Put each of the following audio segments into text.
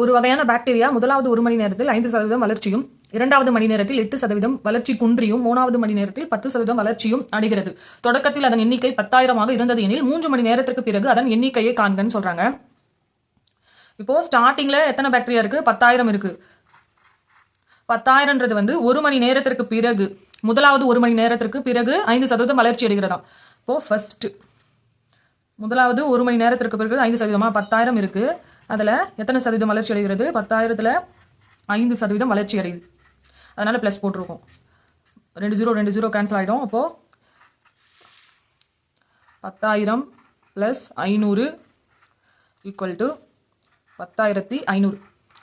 ஒரு வகையான பாக்டீரியா முதலாவது ஒரு மணி நேரத்தில் ஐந்து சதவீதம் வளர்ச்சியும் இரண்டாவது மணி நேரத்தில் எட்டு சதவீதம் வளர்ச்சி குன்றியும் மூணாவது மணி நேரத்தில் பத்து சதவீதம் வளர்ச்சியும் அடைகிறது. தொடக்கத்தில் அதன் எண்ணிக்கை பத்தாயிரமாக இருந்தது எனில் மூன்று மணி நேரத்திற்கு பிறகு அதன் எண்ணிக்கையை காண்கன்னு சொல்றாங்க. இப்போ ஸ்டார்டிங்ல எத்தனை பாக்டீரியா இருக்கு? பத்தாயிரம் இருக்கு. பத்தாயிரம்ன்றது வந்து ஒரு மணி நேரத்திற்கு பிறகு முதலாவது ஒரு மணி நேரத்திற்கு பிறகு ஐந்து சதவீதம் வளர்ச்சி அடைகிறதா இப்போ ஃபர்ஸ்ட் முதலாவது ஒரு மணி நேரத்திற்கு பிறகு ஐந்து சதவீதமா? பத்தாயிரம் இருக்குது அதில் எத்தனை சதவீதம் வளர்ச்சி அடைகிறது? பத்தாயிரத்தில் ஐந்து சதவீதம் வளர்ச்சி அடையுது. அதனால் ப்ளஸ் போட்டிருக்கோம். ரெண்டு ஜீரோ ரெண்டு ஜீரோ கேன்சல் ஆகிடும் அப்போது பத்தாயிரம் ப்ளஸ் ஐநூறு ஈக்குவல் டு பத்தாயிரத்தி ஐநூறு.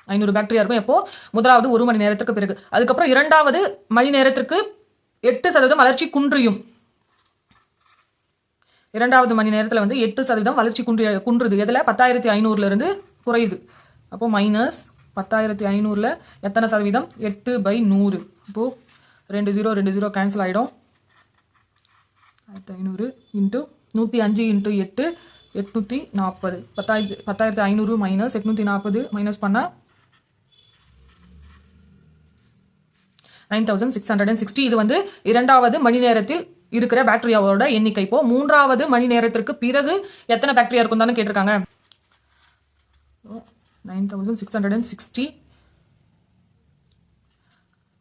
ஐநூறு பேக்டீரியா இருக்கும். எப்போ? முதலாவது ஒரு மணி நேரத்துக்கு பிறகு. அதுக்கப்புறம் இரண்டாவது மணி நேரத்திற்கு எட்டு சதவீதம் வளர்ச்சி குன்றியும். இரண்டாவது மணி நேரத்தில் வந்து எட்டு சதவீதம் வளர்ச்சி குன்றிய குன்றுது. எதில்? பத்தாயிரத்தி ஐநூறுலேருந்து குறையுது அப்போ மைனஸ் பத்தாயிரத்தி ஐநூறுல எத்தனை சதவீதம்? எட்டு பை நூறு. அப்போ ரெண்டு ஜீரோ ரெண்டு ஜீரோ கேன்சல் ஆகிடும் ஆயிரத்தி ஐநூறு இன்ட்டு நூற்றி அஞ்சு இன்ட்டு எட்டு எட்நூற்றி நாற்பது. பத்தாயிரத்தி பத்தாயிரத்தி ஐநூறு மைனஸ் எட்நூற்றி நாற்பது மைனஸ் பண்ணால் nine thousand six hundred and sixty இது வந்து இரண்டாவது மணி நேரத்தில் இருக்கிற பாக்டீரியாவோட எண்ணிக்கை. இப்போ மூன்றாவது மணி நேரத்திற்கு பிறகு எத்தனை பாக்டீரியா இருக்கும் தானே கேட்டிருக்காங்க. Nine thousand six hundred and sixty.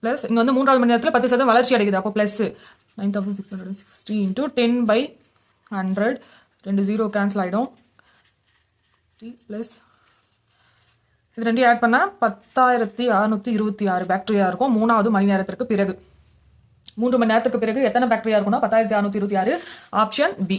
Plus இங்கே வந்து மூன்றாவது மணி நேரத்தில் பத்து சதவீதம் வளர்ச்சி அடைக்குது அப்போ plus nine thousand six hundred sixty into ten by hundred ரெண்டு ஜீரோ கேன்சல் ஆகிடும் டி ப்ளஸ் இது ரெண்டையும் ஆட் பண்ணால் பத்தாயிரத்தி அறநூற்றி இருபத்தி ஆறு பேக்டீரியா இருக்கும். மூணாவது மணி நேரத்திற்கு பிறகு. மூன்று மணி நேரத்துக்கு பிறகு எத்தனை பேக்டீரியா இருக்கும்னா பத்தாயிரத்தி அறநூற்றி இருபத்தி ஆறு. Option B